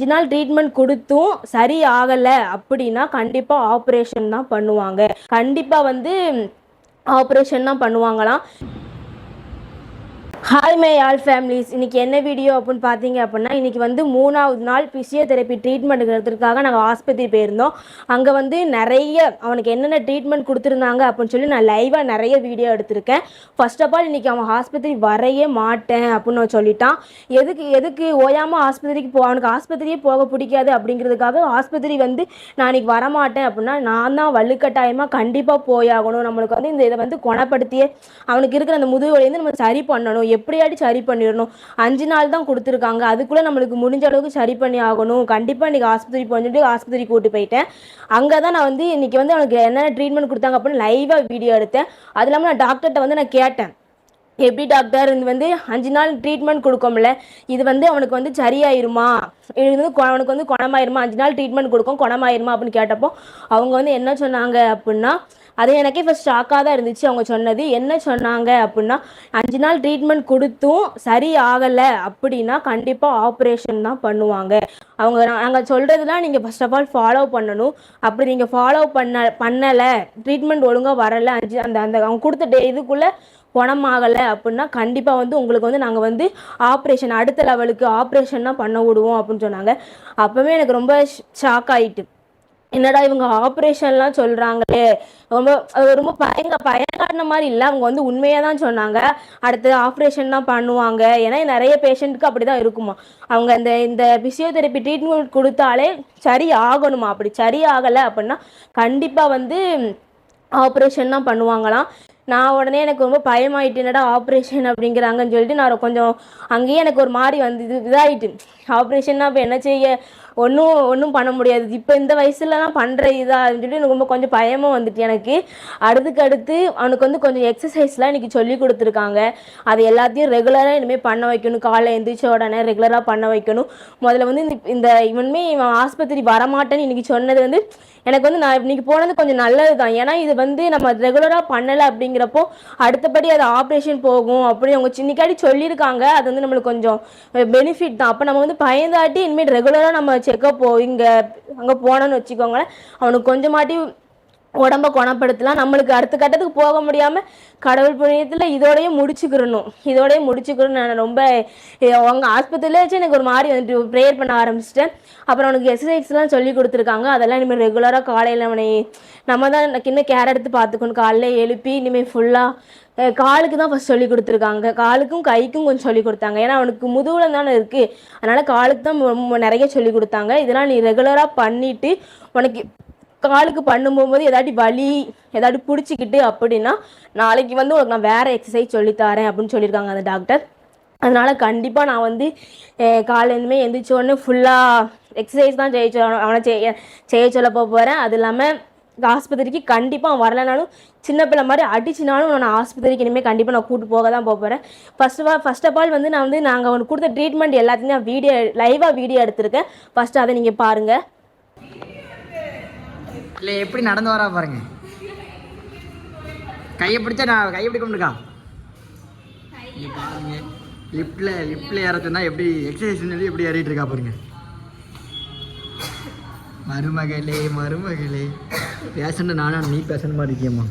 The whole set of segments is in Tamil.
அஞ்சு நாள் ட்ரீட்மெண்ட் கொடுத்தும் சரி ஆகலை அப்படின்னா கண்டிப்பாக ஆப்ரேஷன் தான் பண்ணுவாங்க. கண்டிப்பாக வந்து ஆப்ரேஷன் தான் பண்ணுவாங்களாம். ஹாய் மை ஆல் ஃபேமிலிஸ் இன்றைக்கி என்ன வீடியோ அப்படின்னு பார்த்தீங்க அப்படின்னா இன்றைக்கி வந்து மூணாவது நாள் ஃபிசியோதெரப்பி ட்ரீட்மெண்ட் எடுக்கிறதுக்காக நாங்கள் ஆஸ்பத்திரி போயிருந்தோம். அங்கே வந்து நிறைய அவனுக்கு என்னென்ன ட்ரீட்மெண்ட் கொடுத்துருந்தாங்க அப்படின்னு சொல்லி நான் லைவாக நிறைய வீடியோ எடுத்திருக்கேன். ஃபர்ஸ்ட் ஆஃப் ஆல் இன்னைக்கு அவன் ஆஸ்பத்திரி வரையே மாட்டேன் அப்படின்னு அவன் சொல்லிட்டான். எதுக்கு எதுக்கு ஓயாமல் ஆஸ்பத்திரிக்கு போ அவனுக்கு ஆஸ்பத்திரியே போக பிடிக்காது அப்படிங்கிறதுக்காக ஆஸ்பத்திரி வந்து நான் இன்னைக்கு வரமாட்டேன் அப்படின்னா நான் தான் வலுக்கட்டாயமாக கண்டிப்பாக போயாகணும். நம்மளுக்கு வந்து இந்த இதை வந்து குணப்படுத்தியே அவனுக்கு இருக்கிற அந்த முதுகு வலி வந்து நம்ம சரி பண்ணணும். எப்படியாட்டி சரி பண்ணிடணும்? அஞ்சு நாள் தான் கொடுத்துருக்காங்க. அதுக்குள்ளே நம்மளுக்கு முடிஞ்ச அளவுக்கு சரி பண்ணி ஆகணும். கண்டிப்பாக இன்றைக்கி ஆஸ்பத்திரி போஞ்சுட்டு ஆஸ்பத்திரி கூட்டி போயிட்டேன். அங்கே தான் நான் வந்து இன்றைக்கி வந்து அவனுக்கு என்னென்ன ட்ரீட்மெண்ட் கொடுத்தாங்க அப்படின்னு லைவாக வீடியோ எடுத்தேன். அது இல்லாமல் நான் டாக்டர்கிட்ட வந்து நான் கேட்டேன். எப்படி டாக்டர் இது வந்து அஞ்சு நாள் ட்ரீட்மெண்ட் கொடுக்கோம்ல? இது வந்து அவனுக்கு வந்து சரியாயிருமா? இது வந்து அவனுக்கு வந்து குணமாயிருமா? அஞ்சு நாள் ட்ரீட்மெண்ட் கொடுக்கும் குணமாயிருமா அப்படின்னு கேட்டப்போ அவங்க வந்து என்ன சொன்னாங்க அப்படின்னா அது எனக்கே ஃபஸ்ட் ஷாக்காக தான் இருந்துச்சு. அவங்க சொன்னது என்ன சொன்னாங்க? அப்படின்னா அஞ்சு நாள் ட்ரீட்மெண்ட் கொடுத்தும் சரி ஆகலை அப்படின்னா கண்டிப்பாக ஆப்ரேஷன் தான் பண்ணுவாங்க. அவங்க நாங்கள் சொல்கிறதுலாம் நீங்கள் ஃபஸ்ட் ஆஃப் ஆல் ஃபாலோ பண்ணணும். அப்படி நீங்கள் ஃபாலோ பண்ண பண்ணலை ட்ரீட்மெண்ட் ஒழுங்காக வரலை அஞ்சு அந்த அந்த அவங்க கொடுத்த டே இதுக்குள்ளே குணமாகலை அப்படின்னா கண்டிப்பாக வந்து உங்களுக்கு வந்து நாங்கள் வந்து ஆப்ரேஷன் அடுத்த லெவலுக்கு ஆப்ரேஷன் தான் பண்ண விடுவோம் அப்படின்னு சொன்னாங்க. அப்போவே எனக்கு ரொம்ப ஷாக் ஆகிட்டு என்னடா இவங்க ஆப்ரேஷன்லாம் சொல்கிறாங்களே ரொம்ப ரொம்ப பயங்க பயங்காட்டின மாதிரி இல்லை. அவங்க வந்து உண்மையாக தான் சொன்னாங்க. அடுத்து ஆப்ரேஷன் தான் பண்ணுவாங்க. ஏன்னா நிறைய பேஷண்ட்டுக்கு அப்படி தான் இருக்குமா. அவங்க இந்த இந்த பிசியோதெரப்பி ட்ரீட்மெண்ட் கொடுத்தாலே சரி ஆகணுமா? அப்படி சரி ஆகலை அப்படின்னா கண்டிப்பாக வந்து ஆப்ரேஷன் தான் பண்ணுவாங்களாம். நான் உடனே எனக்கு ரொம்ப பயமாயிட்டு என்னடா ஆப்ரேஷன் அப்படிங்கிறாங்கன்னு சொல்லிட்டு நான் கொஞ்சம் அங்கேயே எனக்கு ஒரு மாதிரி வந்து இது இதாயிட்டு. ஆப்ரேஷன்னா இப்போ என்ன செய்ய? ஒன்றும் ஒன்றும் பண்ண முடியாது. இப்போ இந்த வயசுலலாம் பண்ணுற இதா அப்படின்னு சொல்லிட்டு எனக்கு ரொம்ப கொஞ்சம் பயமும் வந்துட்டு எனக்கு. அடுத்துக்கு அடுத்து அவனுக்கு வந்து கொஞ்சம் எக்ஸசைஸ்லாம் இன்றைக்கி சொல்லி கொடுத்துருக்காங்க. அது எல்லாத்தையும் ரெகுலராக இனிமேல் பண்ண வைக்கணும். காலைல எந்திரிச்ச உடனே ரெகுலராக பண்ண வைக்கணும். முதல்ல வந்து இந்த இந்த இவனுமே இவன் ஆஸ்பத்திரி வரமாட்டேன்னு இன்றைக்கி சொன்னது வந்து எனக்கு வந்து நான் இன்னைக்கு போனது கொஞ்சம் நல்லது தான் ஏன்னா இது வந்து நம்ம ரெகுலராக பண்ணலை அப்படிங்கிறப்போ அடுத்தபடி அது ஆப்ரேஷன் போகும் அப்படி அவங்க சின்னிக்காடி சொல்லியிருக்காங்க. அது வந்து நம்மளுக்கு கொஞ்சம் பெனிஃபிட் தான். அப்போ நம்ம வந்து பயந்தாட்டி இனிமேல் ரெகுலராக நம்ம செக்கப் போ இங்கே அங்கே போனோன்னு வச்சுக்கோங்களேன். அவனுக்கு கொஞ்சமாட்டி உடம்ப குணப்படுத்தலாம். நம்மளுக்கு அடுத்த கட்டத்துக்கு போக முடியாமல் கடவுள் புண்ணியத்தில் இதோடயே முடிச்சுக்கிறணும். இதோடயே முடிச்சுக்கிறணும். நான் ரொம்ப அவங்க ஆஸ்பத்திரியில வச்சு எனக்கு ஒரு மாதிரி வந்துட்டு ப்ரேயர் பண்ண ஆரம்பிச்சிட்டேன். அப்புறம் அவனுக்கு எக்ஸசைஸ்லாம் சொல்லி கொடுத்துருக்காங்க. அதெல்லாம் இனிமேல் ரெகுலராக காலையில் அவனை நம்ம தான் இன்னும் கேர் எடுத்து பார்த்துக்கணும். காலைல எழுப்பி இனிமேல் ஃபுல்லாக காலுக்கு தான் ஃபஸ்ட் சொல்லி கொடுத்துருக்காங்க. காலுக்கும் கைக்கும் கொஞ்சம் சொல்லி கொடுத்தாங்க. ஏன்னா அவனுக்கு முதுகுல தானே இருக்குது அதனால் காலுக்கு தான் நிறைய சொல்லி கொடுத்தாங்க. இதெல்லாம் நீ ரெகுலராக பண்ணிவிட்டு உனக்கு காலுக்கு பண்ணும் போகும்போது ஏதாட்டி வலி ஏதாட்டி பிடிச்சிக்கிட்டு அப்படின்னா நாளைக்கு வந்து உனக்கு நான் வேறு எக்ஸசைஸ் சொல்லித்தரேன் அப்படின்னு சொல்லியிருக்காங்க அந்த டாக்டர் அதனால் கண்டிப்பாக நான் வந்து காலையிலுமே எந்திரிச்ச ஃபுல்லாக எக்ஸசைஸ் தான் செய்ய சொல்ல அவனை செய்ய செய்ய சொல்ல போகிறேன் அது இல்லாமல் ஆஸ்பத்திரிக்கு கண்டிப்பாக அவன் வரலைனாலும் சின்ன பிள்ளை மாதிரி அடிச்சினாலும் நான் ஆஸ்பத்திரிக்கு இனிமேல் கண்டிப்பாக நான் கூட்டு போக தான் போகிறேன் first of first of all வந்து நான் வந்து நாங்கள் அவனுக்கு கொடுத்த ட்ரீட்மெண்ட் எல்லாத்தையும் நான் வீடியோ லைவாக வீடியோ எடுத்திருக்கேன். ஃபஸ்ட்டு அதை நீங்கள் பாருங்கள் இல்லை எப்படி நடந்து வரா பாருங்க. கையை பிடிச்சா நான் கையை பிடிக்க இங்க பாருங்க. லிஃப்ட்ல லிஃப்ட்ல ஏற எப்படி எக்ஸசைஸ் சொல்லி எப்படி ஏறிட்டு இருக்கா பாருங்க. மருமகளே மருமகளே. பேசணும் நானா நீ பேசணும் மாதிரி இருக்கியம்மா.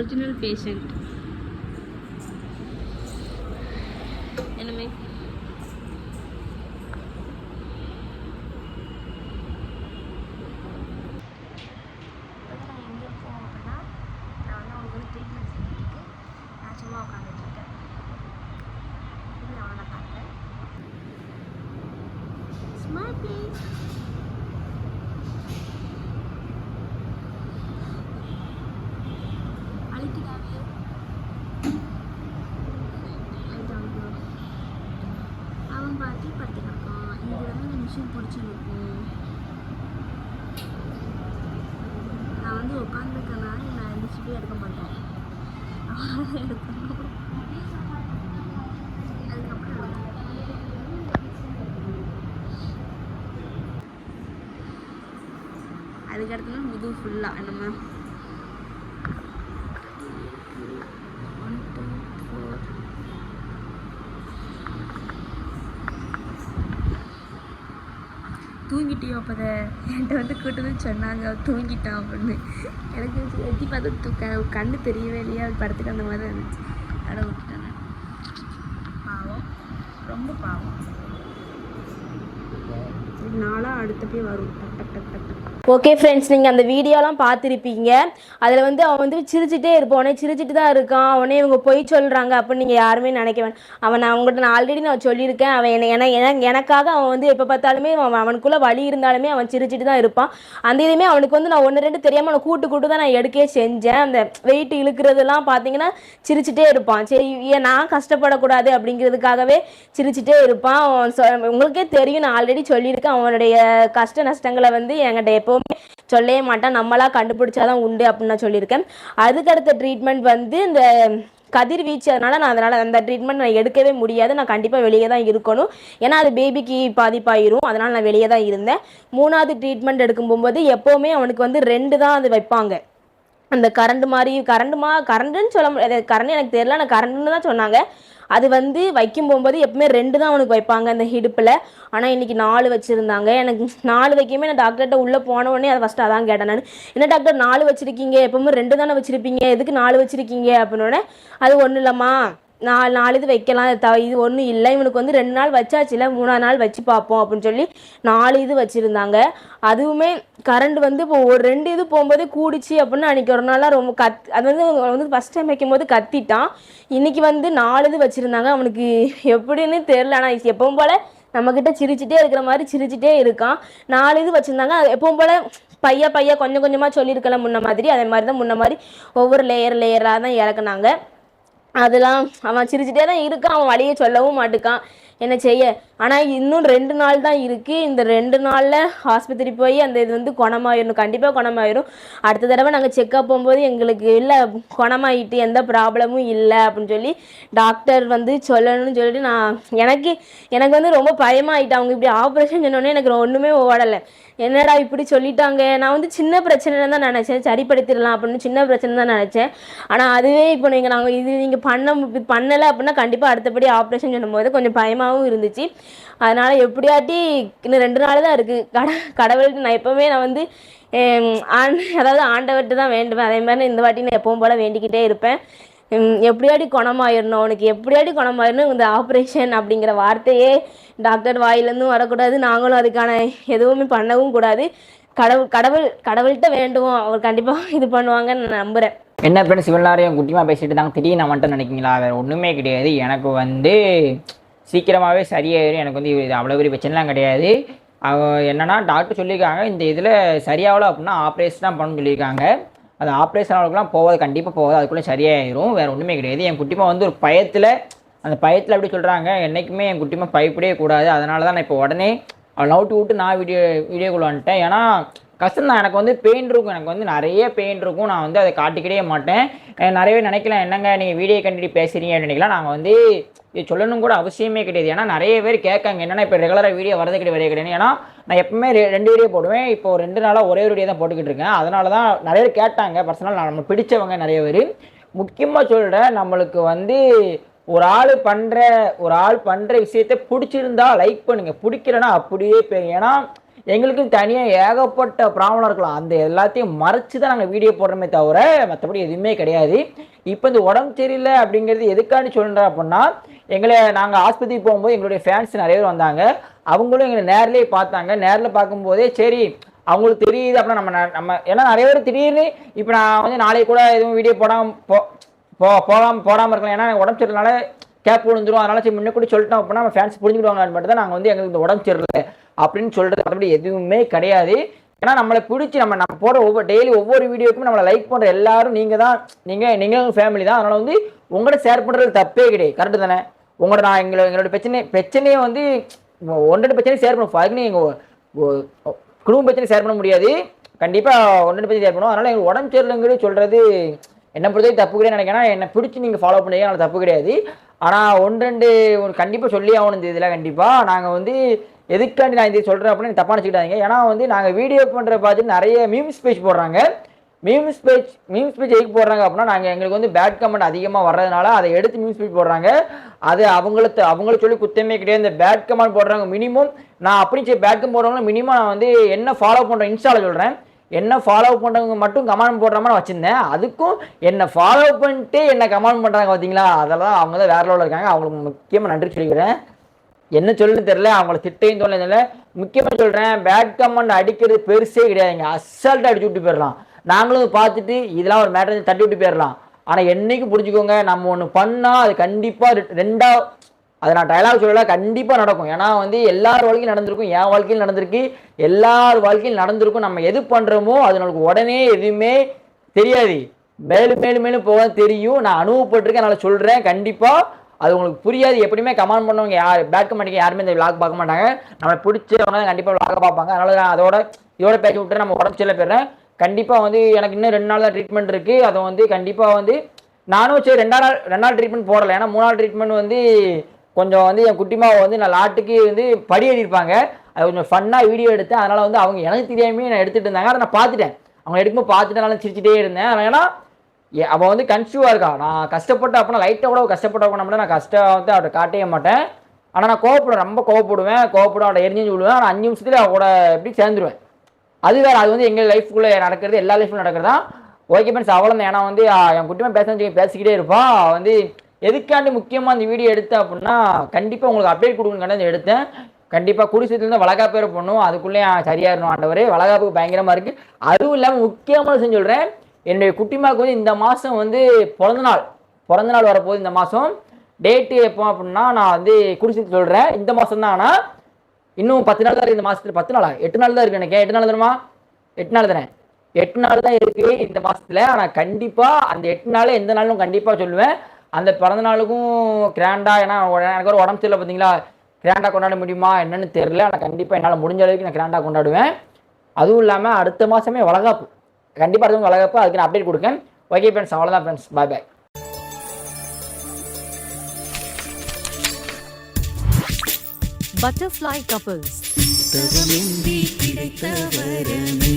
ஒரிஜினல் பேஷண்ட் என்னமே அவன் பாட்டி படுத்து கிடக்கான் இங்கே வந்து இந்த மிஷின் பிடிச்சிருக்கும் நான் வந்து உட்காந்துருக்கனால நான் எந்திரிச்சு போய் எடுக்க மாட்டேன் எடுக்கணும் அதுக்கப்புறம் அதுக்கடுத்து முது ஃபுல்லாக நம்ம குட்டி அப்போத என்கிட்ட வந்து கூட்டு சொன்னாங்க. தூங்கிட்டான் அப்படின்னு. எனக்கு எட்டி பார்த்து தூக்க கண்ணு தெரியவே இல்லையா. அது படத்துக்கு அந்த மாதிரி இருந்துச்சு. அட விட்டுட்டேன். பாவம். ரொம்ப பாவம். நாளாக அடுத்தப்பே வரும். டக் டக் டக் டக் டக். ஓகே ஃப்ரெண்ட்ஸ் நீங்கள் அந்த வீடியோலாம் பார்த்துருப்பீங்க. அதில் வந்து அவன் வந்து சிரிச்சிட்டே இருப்பான். உடனே சிரிச்சிட்டு தான் இருக்கான். அவனே இவங்க பொய் சொல்கிறாங்க அப்படின்னு நீங்கள் யாருமே நினைக்க வேணாம். அவன் நான் அவங்ககிட்ட நான் ஆல்ரெடி நான் சொல்லியிருக்கேன். அவன் என்ன என- என- எனக்காக அவன் வந்து எப்போ பார்த்தாலுமே அவன் அவனுக்குள்ளே வழி இருந்தாலுமே அவன் சிரிச்சிட்டு தான் இருப்பான். அந்த இதுவுமே அவனுக்கு வந்து நான் ஒன்று ரெண்டு தெரியாமல் அவனை கூட்டு கூட்டு தான் நான் எடுக்கவே செஞ்சேன். அந்த வெயிட் இழுக்கிறதெல்லாம் பார்த்தீங்கன்னா சிரிச்சிட்டே இருப்பான். சரி ஏன் நான் கஷ்டப்படக்கூடாது அப்படிங்கிறதுக்காகவே சிரிச்சிட்டே இருப்பான். அவன் சொ- உங்களுக்கே தெரியும் நான் ஆல்ரெடி சொல்லியிருக்கேன். அவனுடைய கஷ்ட நஷ்டங்களை வந்து என்கிட்ட எப்போவுமே சொல்லவே மாட்டான். நம்மளா கண்டுபிடிச்சாதான் உண்டு அப்படின்னு நான் சொல்லியிருக்கேன். அதுக்கடுத்த ட்ரீட்மெண்ட் வந்து இந்த கதிர்வீச்சு அதனால் நான் அதனால் அந்த ட்ரீட்மெண்ட் நான் எடுக்கவே முடியாது. நான் கண்டிப்பாக வெளியே தான் இருக்கணும். ஏன்னா அது பேபிக்கு பாதிப்பாயிரும். அதனால் நான் வெளியே தான் இருந்தேன். மூணாவது ட்ரீட்மெண்ட் எடுக்கும் போகும்போது எப்போவுமே அவனுக்கு வந்து ரெண்டு தான் அது வைப்பாங்க. அந்த கரண்ட் மாதிரி கரண்டுமா கரண்ட்டுன்னு சொல்ல முடியாது கரண்ட் எனக்கு தெரியல. ஆனால் கரண்ட்டுன்னு தான் சொன்னாங்க. அது வந்து வைக்கும் போகும்போது எப்பவுமே ரெண்டு தான் அவனுக்கு வைப்பாங்க அந்த இடுப்பில். ஆனால் இன்னைக்கு நாலு வச்சுருந்தாங்க. எனக்கு நாலு வைக்குமே நான் டாக்டர்கிட்ட உள்ளே போன உடனே அதை ஃபஸ்ட்டு அதான் கேட்டேன் நான். என்ன டாக்டர் நாலு வச்சுருக்கீங்க? எப்பவுமே ரெண்டு தானே வச்சுருப்பீங்க? எதுக்கு நாலு வச்சுருக்கீங்க? அப்படின்னோடனே அது ஒன்றும் இல்லைம்மா நாலு நாலு இது வைக்கலாம். இது த இது ஒன்றும் இல்லை. இவனுக்கு வந்து ரெண்டு நாள் வச்சாச்சுல மூணாவது நாள் வச்சு பார்ப்போம் அப்படின்னு சொல்லி நாலு இது வச்சுருந்தாங்க. அதுவுமே கரண்ட் வந்து இப்போ ஒரு ரெண்டு இது போகும்போதே கூடிச்சு அப்படின்னு அன்றைக்கி ஒரு நாளாக ரொம்ப கத் அது வந்து வந்து ஃபஸ்ட் டைம் வைக்கும்போது கத்திட்டான். இன்னைக்கு வந்து நாலு இது வச்சுருந்தாங்க. அவனுக்கு எப்படின்னு தெரில ஆனால் எப்பவும் போல் நம்மக்கிட்ட சிரிச்சிட்டே இருக்கிற மாதிரி சிரிச்சிட்டே இருக்கான். நாலு இது வச்சுருந்தாங்க. எப்பவும் போல் பையன் பையன் கொஞ்சம் கொஞ்சமாக சொல்லியிருக்கலாம் முன்ன மாதிரி. அதே மாதிரி தான் முன்ன மாதிரி ஒவ்வொரு லேயர் லேயராக தான் இறக்குனாங்க. அதெல்லாம் அவன் சிரிச்சிட்டே தான் இருக்கான் அவன் வழியை சொல்லவும் மாட்டுக்கான். என்ன செய்ய? ஆனால் இன்னும் ரெண்டு நாள் தான் இருக்குது இந்த ரெண்டு நாளில் ஆஸ்பத்திரி போய் அந்த இது வந்து குணமாயிடணும் கண்டிப்பாக குணமாயிரும். அடுத்த தடவை நாங்கள் செக்கப் போகும்போது எங்களுக்கு இல்லை குணமாயிட்டு எந்த ப்ராப்ளமும் இல்லை அப்படின்னு சொல்லி டாக்டர் வந்து சொல்லணும்னு சொல்லிட்டு நான் எனக்கு எனக்கு வந்து ரொம்ப பயமாகிட்டு அவங்க இப்படி ஆப்ரேஷன் சொன்னோன்னே எனக்கு ஒன்றுமே ஓடலை. என்னடா இப்படி சொல்லிட்டாங்க? நான் வந்து சின்ன பிரச்சனை தான் நினச்சேன். சரிப்படுத்திடலாம் அப்படின்னு சின்ன பிரச்சனை தான் நினச்சேன். ஆனால் அதுவே இப்போ நீங்கள் நாங்கள் இது நீங்கள் பண்ண பண்ணலை அப்படின்னா கண்டிப்பாக அடுத்தபடி ஆப்ரேஷன் சொல்லும்போது கொஞ்சம் பயமாகவும் இருந்துச்சு. அதனால் எப்படியாட்டி இன்னும் ரெண்டு நாள் தான் இருக்குது கட கடவுள்கிட்ட நான் எப்போவுமே நான் வந்து ஆண் அதாவது ஆண்டவர்கிட்ட தான் வேண்டுவேன். அதே மாதிரி இந்த வாட்டி நான் எப்பவும் போல் வேண்டிக்கிட்டே இருப்பேன். எப்படியாடி குணமாயிடணும் உனக்கு எப்படியாடி குணமாயிடணும் இந்த ஆப்ரேஷன் அப்படிங்கிற வார்த்தையே டாக்டர் வாயிலேருந்தும் வரக்கூடாது. நாங்களும் அதுக்கான எதுவுமே பண்ணவும் கூடாது. கடவுள் கடவுள் கடவுள்கிட்ட வேண்டுவோம். அவர் கண்டிப்பாக இது பண்ணுவாங்கன்னு நான் நம்புகிறேன் என்ன ஃப்ரெண்ட்ஸ் இவ்வளோ நேரம் குட்டிமா பேசிட்டு தாங்க திடீர்னு நான் மட்டும் நினைக்கிங்களா வேறு ஒன்றுமே கிடையாது. எனக்கு வந்து சீக்கிரமாகவே சரியாயிடும் எனக்கு வந்து இது அவ்வளோ பெரிய பிரச்சனைலாம் கிடையாது. அவ என்னன்னா டாக்டர் சொல்லியிருக்காங்க இந்த இதில் சரியாகல அப்படின்னா ஆப்ரேஷன் தான் பண்ணணும்னு சொல்லியிருக்காங்க. அது ஆப்ரேஷன் அளவுக்குலாம் போகாது கண்டிப்பாக போகாது. அதுக்குள்ளே சரியாயிரும். வேறு ஒன்றுமே கிடையாது. என் குட்டிமா வந்து ஒரு பயத்தில் அந்த பயத்தில் அப்படி சொல்கிறாங்க என்றைக்குமே என் குட்டிமா பயப்படவே கூடாது. அதனால தான் நான் இப்போ உடனே அவள் நவுட்டு விட்டு நான் வீடியோ வீடியோக்குள்ளே வந்துட்டேன். ஏன்னா கஷ்டம் தான். எனக்கு வந்து பெயின் இருக்கும். எனக்கு வந்து நிறைய பெயின் இருக்கும். நான் வந்து அதை காட்டிக்கிட்டே மாட்டேன். நிறையவே நிறைய நினைக்கலாம். என்னங்க நீங்கள் வீடியோ கண்டிப்பாக பேசுகிறீங்க அப்படின்னு நினைக்கலாம். நாங்கள் வந்து இது சொல்லணும் கூட அவசியமே கிடையாது. ஏன்னா நிறைய பேர் கேட்காங்க என்னென்னா இப்போ ரெகுலராக வீடியோ வரது கிடையாது கிடையாது ஏன்னா நான் எப்பவுமே ரெ- ரெண்டு வீடியோ போடுவேன். இப்போ ரெண்டு நாளாக ஒரே ஒரு வீடியோ தான் போட்டுக்கிட்டு இருக்கேன். அதனால தான் நிறைய பேர் கேட்டாங்க. பர்சனல் நம்ம பிடிச்சவங்க நிறைய பேர். முக்கியமாக சொல்கிறேன் நம்மளுக்கு வந்து ஒரு ஆள் பண்ணுற ஒரு ஆள் பண்ணுற விஷயத்த பிடிச்சிருந்தா லைக் பண்ணுங்கள் பிடிக்கலன்னா அப்படியே ஏன்னா எங்களுக்கு தனியாக ஏகப்பட்ட ப்ராப்ளம் இருக்கலாம். அந்த எல்லாத்தையும் மறைச்சு தான் நாங்கள் வீடியோ போடுறோமே தவிர மற்றபடி எதுவுமே கிடையாது. இப்போ இந்த உடம்பு சரியில்லை அப்படிங்கிறது எதுக்காண்டி சொல்கிறேன் அப்படின்னா எங்களை நாங்கள் ஆஸ்பத்திரிக்கு போகும்போது எங்களுடைய ஃபேன்ஸ் நிறைய பேர் வந்தாங்க. அவங்களும் எங்களை நேர்லேயே பார்த்தாங்க. நேரில் பார்க்கும்போதே சரி அவங்களுக்கு தெரியுது அப்படின்னா நம்ம ந- நம்ம ஏன்னா நிறைய பேர் திடீர்னு இப்போ நான் வந்து நாளைக்கு கூட எதுவும் வீடியோ போடாமல் போ போ போகாம போடாமல் இருக்கலாம். ஏன்னா உடம்பு சரியில்லைனால கேப் விழுந்துரும். அதனால சரி முன்னே கூட சொல்லிட்டோம் அப்படின்னா நம்ம ஃபேன்ஸ் புரிஞ்சுக்கிடுவாங்கன்னு மட்டும் தான் நாங்கள் வந்து எங்களுக்கு இந்த உடம்பு சரியில்லை. அப்படின்னு சொல்கிறது மற்றபடி எதுவுமே கிடையாது. ஏன்னா நம்மளை பிடிச்சி நம்ம நம்ம போடுற ஒவ்வொரு டெய்லி ஒவ்வொரு வீடியோக்கும் நம்மளை லைக் பண்ணுற எல்லாரும் நீங்கள் தான் நீங்கள் நீங்கள் ஃபேமிலி தான். அதனால் வந்து உங்களோட ஷேர் பண்ணுறது தப்பே கிடையாது. கரெக்டு தானே? உங்களோட நான் எங்களோட எங்களோட பிரச்சனை பிரச்சனையை வந்து ஒன்றரை பிரச்சனையும் ஷேர் பண்ணுவோம். அதுக்குன்னு எங்கள் குடும்ப பிரச்சனை ஷேர் பண்ண முடியாது. கண்டிப்பாக ஒன்றரை பிரச்சனை ஷேர் பண்ணுவோம். அதனால் எங்கள் உடம்பு சரியில்லைங்கிறது சொல்கிறது என்ன பொறுத்தவரைக்கும் தப்பு கிடையாது நினைக்கிறேன் என்னை பிடிச்சி நீங்கள் ஃபாலோ பண்ணுறீங்க அதனால் தப்பு கிடையாது. ஆனால் ஒன்று ரெண்டு ஒரு கண்டிப்பாக சொல்லி ஆகணும் இந்த இதில் கண்டிப்பாக நாங்கள் வந்து எதுக்காண்டி நான் இதை சொல்கிறேன் அப்படின்னு தப்பான வச்சுக்கிட்டாங்க ஏன்னா வந்து நாங்கள் வீடியோ பண்ணுற பார்த்துட்டு நிறைய மீம் ஸ்பீச் போடுறாங்க. மீம் ஸ்பீச் மீம் பேஜ் எதுக்கு போடுறாங்க அப்படின்னா நாங்கள் எங்களுக்கு வந்து பேட் கமெண்ட் அதிகமாக வர்றதுனால அதை எடுத்து மீம் பேஜ் போடுறாங்க. அது அவங்களுக்கு அவங்கள சொல்லி குத்தமே கிடையாது. இந்த பேட் கமெண்ட் போடுறாங்க மினிமம் நான் அப்படி சரி பேட் கமெண்ட் போடுறவங்க மினிமம் நான் வந்து என்ன ஃபாலோ பண்ணுறேன் இன்ஸ்டாவில் சொல்கிறேன் என்ன ஃபாலோ பண்ணுறவங்க மட்டும் கமெண்ட் போடுற மாதிரி வச்சுருந்தேன். அதுக்கும் என்னை ஃபாலோ பண்ணிட்டு என்ன கமெண்ட் பண்ணுறாங்க பார்த்தீங்களா அதெல்லாம் அவங்க தான் வேற லெவலில் இருக்காங்க. அவங்களுக்கு முக்கியமாக நன்றி சொல்லிக்கிறேன். என்ன சொல்லுன்னு தெரியல அவங்கள திட்டையும் தோணல முக்கியமாக சொல்கிறேன் பேட் கமெண்ட் அடிக்கிறது பெருசே கிடையாதுங்க அசால்ட்டாக அடிச்சு விட்டு போயிடலாம். நாங்களும் பார்த்துட்டு இதெல்லாம் ஒரு மேட்டர் தட்டி விட்டு போயிடலாம். ஆனால் என்னைக்கு புரிஞ்சுக்கோங்க நம்ம ஒன்று பண்ணால் அது கண்டிப்பாக ரெண்டா அதை நான் டயலாக் சொல்லல கண்டிப்பாக நடக்கும். ஏன்னா வந்து எல்லார் வாழ்க்கையும் நடந்திருக்கும் என் வாழ்க்கையில் நடந்திருக்கு. எல்லார் வாழ்க்கையில் நடந்திருக்கும். நம்ம எது பண்ணுறோமோ அது நம்மளுக்கு உடனே எதுவுமே தெரியாது. மேலும் மேலும் மேலும் போக தெரியும். நான் அனுபவப்பட்டிருக்கேன் அதனால் சொல்கிறேன் கண்டிப்பாக அது உங்களுக்கு புரியாது. எப்படியுமே கமெண்ட் பண்ணவங்க யார்? பேட் கமெண்ட்டுக்கு யாருமே இந்த விளாக் பார்க்க மாட்டாங்க. நம்ம பிடிச்சவங்க கண்டிப்பாக விளாக பார்ப்பாங்க. அதனால நான் அதோட இதோட பேச்சு விட்டு நம்ம உடம்பு சில போயிடுறேன். கண்டிப்பாக வந்து எனக்கு இன்னும் ரெண்டு நாள் தான் ட்ரீட்மெண்ட் இருக்குது அதை வந்து கண்டிப்பாக வந்து நானும் சரி ரெண்டா நாள் ரெண்டு நாள் ட்ரீட்மெண்ட் போடலை. ஏன்னா மூணு நாள் ட்ரீட்மெண்ட் வந்து கொஞ்சம் வந்து என் குட்டிமாவை வந்து நான் லாட்டுக்கு வந்து படி எழுதியிருப்பாங்க. அது கொஞ்சம் ஃபன்னாக வீடியோ எடுத்தேன். அதனால் வந்து அவங்க எனக்கு தெரியாமே நான் எடுத்துகிட்டு இருந்தாங்க. அதை நான் பார்த்துட்டேன். அவங்க எடுக்கும்போது பார்த்துட்டு நல்லா சிரிச்சிட்டே இருந்தேன். ஏன்னா ஏ- வந்து கன்சியூவாக இருக்கா? நான் கஷ்டப்பட்டு அப்படின்னா லைட்டாக கூட கஷ்டப்பட்டு கூட நான் கஷ்டம் வந்து அவட்ட காட்டவே மாட்டேன். ஆனால் நான் கோவப்படுவேன் ரொம்ப கோவப்படுவேன். கோவப்படுவேன் அவட்ட எரிஞ்சு விடுவேன். ஆனால் அஞ்சு நிமிஷத்துல அவ கூட எப்படி சேர்ந்துருவேன். அது வேற அது வந்து எங்கள் லைஃப்குள்ளே நடக்கிறது எல்லா லைஃப்லையும் நடக்கிறதா ஓகே ஃப்ரெண்ட்ஸ் அவ்வளோ ஏன்னா வந்து என் குட்டிமா பேச பேசிக்கிட்டே இருப்பான் வந்து எதுக்காண்டி முக்கியமாக அந்த வீடியோ எடுத்தேன் அப்படின்னா கண்டிப்பாக உங்களுக்கு அப்டேட் கொடுக்கணுன்னு எடுத்தேன். கண்டிப்பாக குடிசத்துலேருந்து வளகாப்பு வேறு பண்ணும் அதுக்குள்ளே சரியாக இருக்கணும் ஆண்டவரே. வளகாப்புக்கு பயங்கரமாக இருக்குது அதுவும் இல்லாமல் முக்கியமான சொல்கிறேன் என்னுடைய குட்டிமாவுக்கு வந்து இந்த மாதம் வந்து பிறந்த நாள் பிறந்த நாள் வரப்போகுது இந்த மாதம் டேட்டு எப்போ அப்படின்னா நான் வந்து குடிசத்து சொல்கிறேன் இந்த மாதம் தான் ஆனால் இன்னும் பத்து நாள் தான் இந்த மாதத்தில் பத்து நாளா? எட்டு நாள் தான் இருக்கு எனக்கு. எட்டு நாள் தானமா எட்டு நாள் தானே? எட்டு நாள் தான் இருக்கு இந்த மாதத்தில் ஆனால் கண்டிப்பாக அந்த எட்டு நாள் எந்த நாளும் கண்டிப்பாக சொல்லுவேன். அந்த பிறந்த நாளுக்கும் கிராண்டா ஏன்னா எனக்கு ஒரு உடம்பு சரியில்லை பார்த்தீங்களா? கிராண்டாக கொண்டாட முடியுமா என்னன்னு தெரில ஆனால் கண்டிப்பாக என்னால் முடிஞ்ச அளவுக்கு நான் கிராண்டாக கொண்டாடுவேன். அதுவும் இல்லாமல் அடுத்த மாதமே வளகாப்பு. கண்டிப்பா அடுத்த மாசம் வளகாப்பு அதுக்கு நான் அப்டேட் கொடுக்கேன். ஓகே ஃப்ரெண்ட்ஸ் அவ்வளோதான் friends bye bye Butterfly couples. தவமின்றி கிடைத்த வரமே